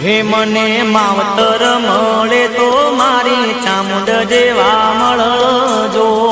હે મને માવતર મળે તો મારી ચામુંડ જેવા મળજો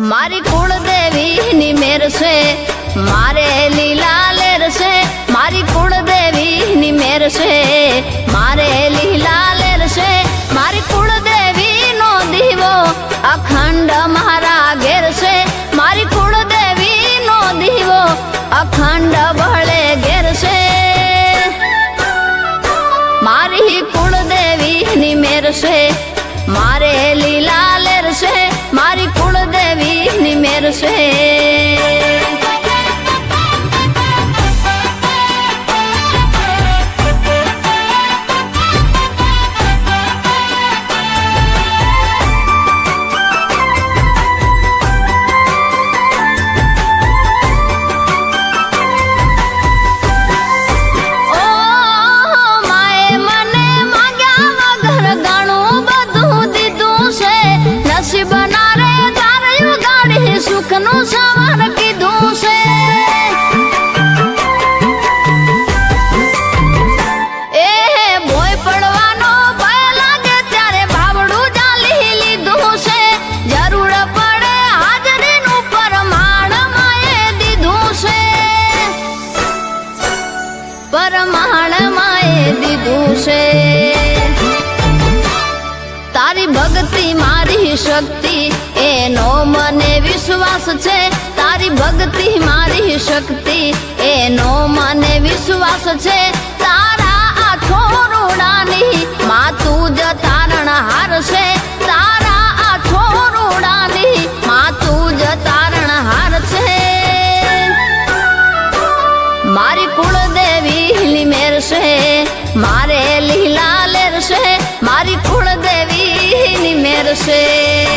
મારી કુળ કુળદેવીની મેરશે મારે લીલા લેરશે મારી કુળ કુળદેવીની મેરશે મારે લીલા લેરશે મારી કુળ કુળદેવીનો દીવો અખંડ મારા ઘેરશે મારી કુળ કુળદેવીનો દીવો અખંડ ભળે ઘેરશે મારી કુળ કુળદેવીની મેરશે મારે você લાગુ છે. તારી ભક્તિ મારી શક્તિ, એનો મને વિશ્વાસ છે. તારી ભક્તિ મારી શક્તિ, એનો મને વિશ્વાસ છે. તારા આ છોરુડાની માં તું જ તારણ હારશે. quero ser.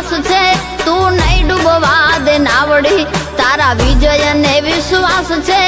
વિશ્વાસ છે તું નહીં ડૂબવા દે નાવડી. તારા વિજય ને વિશ્વાસ છે